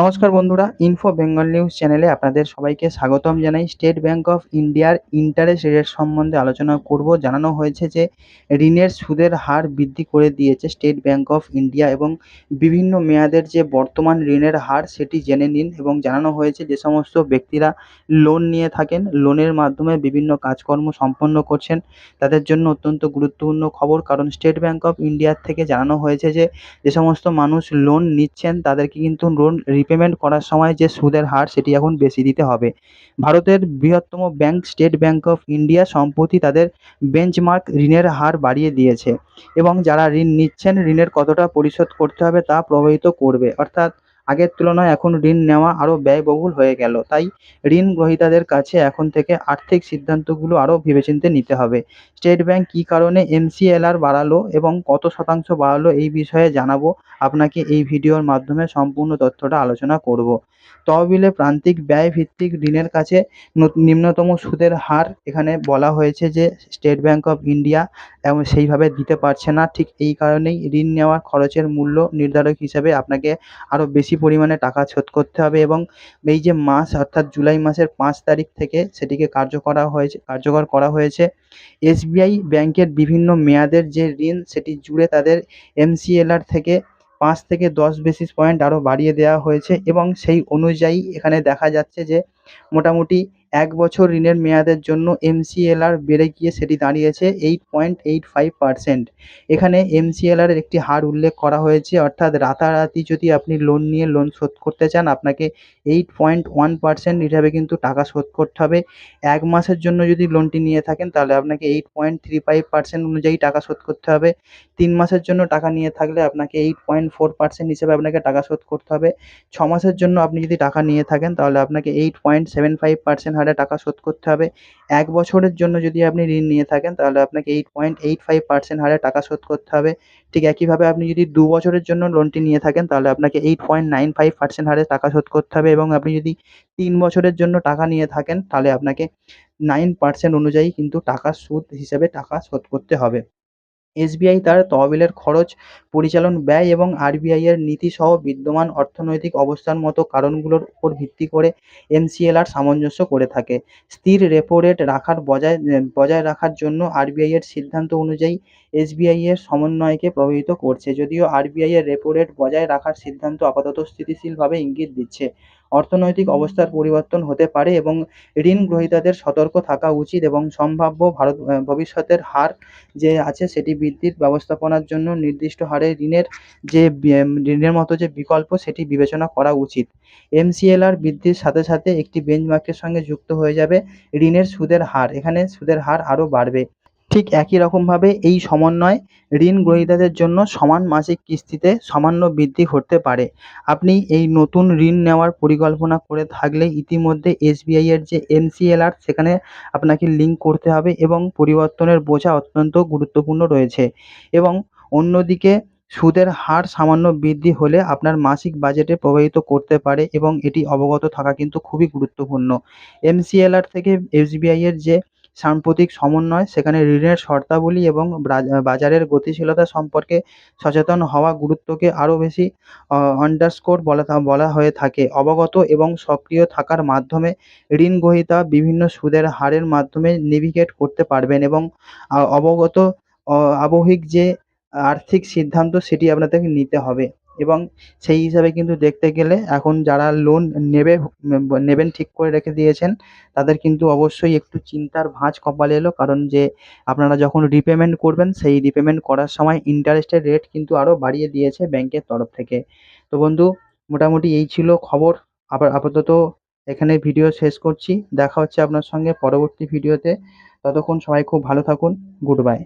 নমস্কার বন্ধুরা info Bengal news চ্যানেলে আপনাদের সবাইকে স্বাগতম জানাই। স্টেট ব্যাংক অফ ইন্ডিয়ার ইন্টারেস্ট রেট সম্বন্ধে আলোচনা করব। জানানো হয়েছে যে, ঋণের সুদের হার বৃদ্ধি করে দিয়েছে স্টেট ব্যাংক অফ ইন্ডিয়া এবং বিভিন্ন মেয়াদের যে বর্তমান ঋণের হার সেটি জেনে নিন এবং জানানো হয়েছে যে সমস্ত ব্যক্তিরা লোন নিয়ে থাকেন। লোনের মাধ্যমে বিভিন্ন কাজকর্ম সম্পন্ন করছেন। তাদের জন্য অত্যন্ত গুরুত্বপূর্ণ খবর, কারণ স্টেট ব্যাংক অফ ইন্ডিয়ার থেকে জানানো হয়েছে যে যে সমস্ত মানুষ লোন নিচ্ছেন, তাদেরকে কিন্তু লোন রিপেমেন্ট করার সময় যে সুদের হার সেটি এখন বেশি দিতে হবে। ভারতের বৃহত্তম bank State Bank of India সম্প্রতি তাদের বেঞ্চমার্ক ঋণের হার বাড়িয়ে দিয়েছে এবং যারা ঋণ নিচ্ছেন, ঋণের কতটা পরিশোধ করতে হবে তা প্রভাবিত করবে। অর্থাৎ আগের তুলনায় এখন ঋণ নেওয়া আরও ব্যয়বহুল হয়ে গেল। তাই ঋণ গ্রহীতাদের কাছে এখন থেকে আর্থিক সিদ্ধান্তগুলো আরও ভেবেচিন্তে নিতে হবে। স্টেট ব্যাংক কী কারণে এমসিএলআর বাড়ালো এবং কত শতাংশ বাড়ালো এই বিষয়ে জানাব। আপনাকে এই ভিডিওর মাধ্যমে সম্পূর্ণ তথ্যটা আলোচনা করব। তহবিলে প্রান্তিক ব্যয় ভিত্তিক ঋণের কাছে নিম্নতম সুদের হার এখানে বলা হয়েছে যে স্টেট ব্যাংক অফ ইন্ডিয়া এবং সেইভাবে দিতে পারছে না। ঠিক এই কারণেই ঋণ নেওয়ার খরচের মূল্য নির্ধারক হিসাবে আপনাকে আরও বেশি পরিমাণে টাকা শোধ করতে হবে এবং এই যে মাস, অর্থাৎ জুলাই মাসের পাঁচ তারিখ থেকে সেটিকে কার্য করা হয়েছে কার্যকর করা হয়েছে। এসবিআই ব্যাংকের বিভিন্ন মেয়াদের যে ঋণ, সেটি জুড়ে তাদের এমসিএলআর থেকে পাঁচ থেকে দশ বেসিস পয়েন্ট আরও বাড়িয়ে দেওয়া হয়েছে এবং সেই অনুযায়ী এখানে দেখা যাচ্ছে যে মোটামুটি এক বছর ঋণের মেয়াদের জন্য এমসিএলআর বেড়ে গিয়ে সেটি দাঁড়িয়েছে eight point eight five percent এখানে এমসিএলআরের একটি হার উল্লেখ করা হয়েছে, অর্থাৎ রাতারাতি যদি আপনি লোন নিয়ে লোন শোধ করতে চান, আপনাকে এইট পয়েন্ট ওয়ান পার্সেন্ট হিসাবে কিন্তু টাকা শোধ করতে হবে। এক মাসের জন্য যদি লোনটি নিয়ে থাকেন, তাহলে আপনাকে eight point three five percent অনুযায়ী টাকা শোধ করতে হবে। তিন মাসের জন্য টাকা নিয়ে থাকলে আপনাকে এইট পয়েন্ট ফোর পার্সেন্ট হিসেবে আপনাকে টাকা শোধ করতে হবে। ছ মাসের জন্য আপনি যদি টাকা নিয়ে থাকেন, তাহলে আপনাকে eight point seven five percent টাকা শোধ করতে হবে। এক বছরের জন্য যদি আপনি ঋণ নিয়ে থাকেন, তাহলে আপনাকে eight point eight five percent হারে টাকা শোধ করতে হবে। ঠিক একইভাবে আপনি যদি দু বছরের জন্য লোনটি নিয়ে থাকেন, তাহলে আপনাকে eight point nine five percent হারে টাকা শোধ করতে হবে এবং আপনি যদি তিন বছরের জন্য টাকা নিয়ে থাকেন, তাহলে আপনাকে নাইন পার্সেন্ট অনুযায়ী কিন্তু টাকা সুদ হিসেবে টাকা শোধ করতে হবে। এসবিআই তার তহবিলের খরচ পরিচালন ব্যয় এবং আরবিআইয়ের নীতিসহ বিদ্যমান অর্থনৈতিক অবস্থার মতো কারণগুলোর উপর ভিত্তি করে এমসিএলআর সামঞ্জস্য করে থাকে। স্থির রেপো রেট রাখার বজায় বজায় রাখার জন্য আরবিআইয়ের সিদ্ধান্ত অনুযায়ী এসবিআইয়ের সমন্বয়কে প্রভাবিত করছে। যদিও আরবিআইয়ের রেপো রেট বজায় রাখার সিদ্ধান্ত আপাতত স্থিতিশীলভাবে ইঙ্গিত দিচ্ছে। অর্থনৈতিক অবস্থার পরিবর্তন হতে পারে এবং ঋণ গ্রহীতাদের সতর্ক থাকা উচিত এবং সম্ভাব্য ভারত, ভবিষ্যতের হার যে আছে সেটি বৃদ্ধির ব্যবস্থাপনার জন্য নির্দিষ্ট হারে ঋণের যে ঋণের মতো যে বিকল্প সেটি বিবেচনা করা উচিত। এমসিএলআর বৃদ্ধির সাথে সাথে একটি বেঞ্চমার্কের সঙ্গে যুক্ত হয়ে যাবে ঋণের সুদের হার। এখানে সুদের হার আরও বাড়বে। ঠিক একই রকমভাবে এই সমন্বয় ঋণ গ্রহীতাদের জন্য সমান মাসিক কিস্তিতে সামান্য বৃদ্ধি ঘটতে পারে। আপনি এই নতুন ঋণ নেওয়ার পরিকল্পনা করে থাকলে ইতিমধ্যে এসবিআই এর যে এমসিএলআর সেখানে আপনাকে লিঙ্ক করতে হবে এবং পরিবর্তনের বোঝা অত্যন্ত গুরুত্বপূর্ণ রয়েছে এবং অন্যদিকে সুদের হার সামান্য বৃদ্ধি হলে আপনার মাসিক বাজেটে প্রভাবিত করতে পারে এবং এটি অবগত থাকা কিন্তু খুবই গুরুত্বপূর্ণ। এমসিএলআর থেকে এসবিআই এর যে সাম্প্রতিক সমন্বয়, সেখানে ঋণের শর্তাবলী এবং বাজারের গতিশীলতা সম্পর্কে সচেতন হওয়া গুরুত্বকে আরও বেশি আন্ডারস্কোর বলা বলা হয়ে থাকে। অবগত এবং সক্রিয় থাকার মাধ্যমে ঋণ গ্রহীতা বিভিন্ন সুদের হারের মাধ্যমে নেভিগেট করতে পারবেন এবং অবগত আবহিক যে আর্থিক সিদ্ধান্ত, সেটি আপনাদেরকে নিতে হবে। এবং সেই হিসাবে কিন্তু দেখতে গেলে এখন যারা লোন নেবে, নেবেন ঠিক করে রেখে দিয়েছেন, তাদের কিন্তু অবশ্যই একটু চিন্তার ভাঁজ কপালে এলো। কারণ যে আপনারা যখন রিপেমেন্ট করবেন, সেই রিপেমেন্ট করার সময় ইন্টারেস্টের রেট কিন্তু আরও বাড়িয়ে দিয়েছে ব্যাংকের তরফ থেকে। তো বন্ধু, মোটামুটি এই ছিল খবর। আবার আপাতত এখানে ভিডিও শেষ করছি। দেখা হচ্ছে আপনার সঙ্গে পরবর্তী ভিডিওতে ততক্ষণ সবাই খুব ভালো থাকুন। Good bye